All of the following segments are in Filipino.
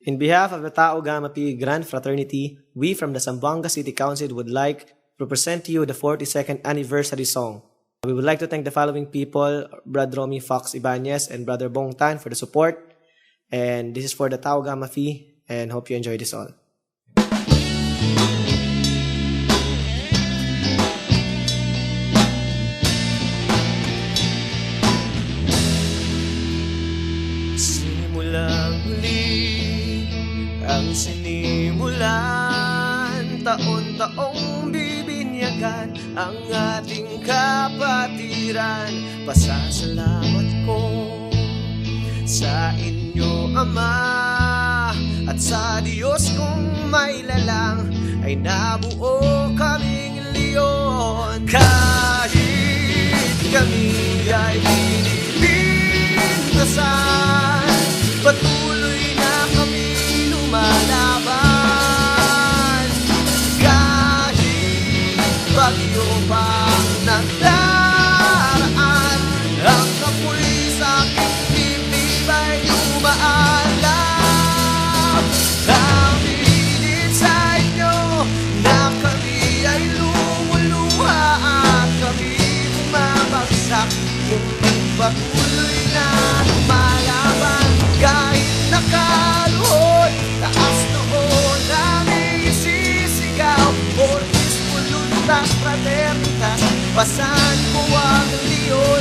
In behalf of the Tao Gamma Pi Grand Fraternity, we from the Zamboanga City Council would like to present to you the 42nd anniversary song. We would like to thank the following people, Brother Romy Fox Ibanez and Brother Bong Tan for the support. And this is for the Tao Gamma Phi, and hope you enjoy this all. Sinimulan. Taon-taong bibinyagan ang ating kapatiran. Pasasalamat ko sa inyo, Ama At sa Diyos kong may lalang Ay nabuo kaming leon. Kahit patuloy na lumalaban Kahit nakaluhod Taas noon namin isisigaw. Ortis puluntas fraternitas Pasan ko ang leon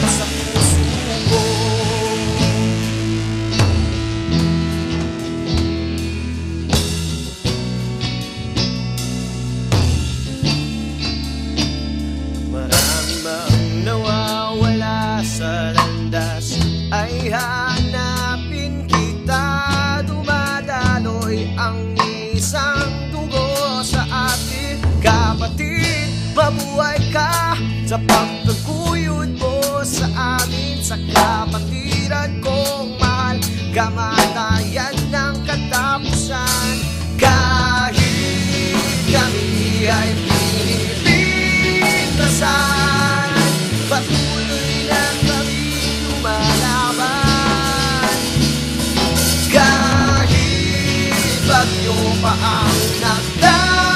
Sa pagkaguyod mo sa amin Sa kapatiran kong mahal Kamatayan ng katapusan. Kahit kami ay pinipintasan Patuloy na kami lumalaban. Kahit bagyo pa ang nagdaraan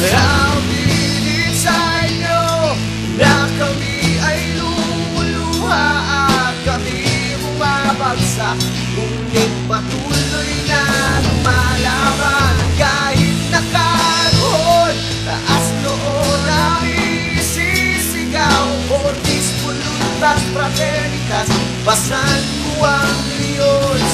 pilit sa inyo na kami ay lumuluha At kami bumabagsak. Ngunit patuloy na lumalaban Kahit nakaroon Taas noon namin isisigaw. Ortiz, puluntas, fraternitas Basan ko ang leon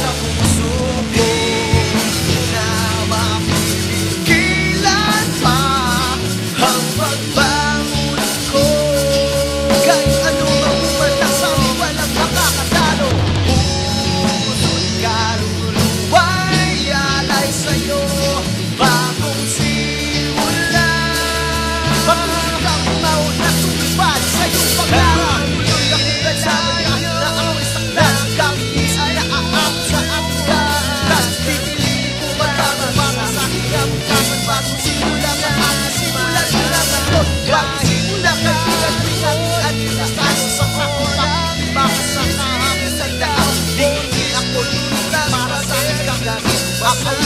아,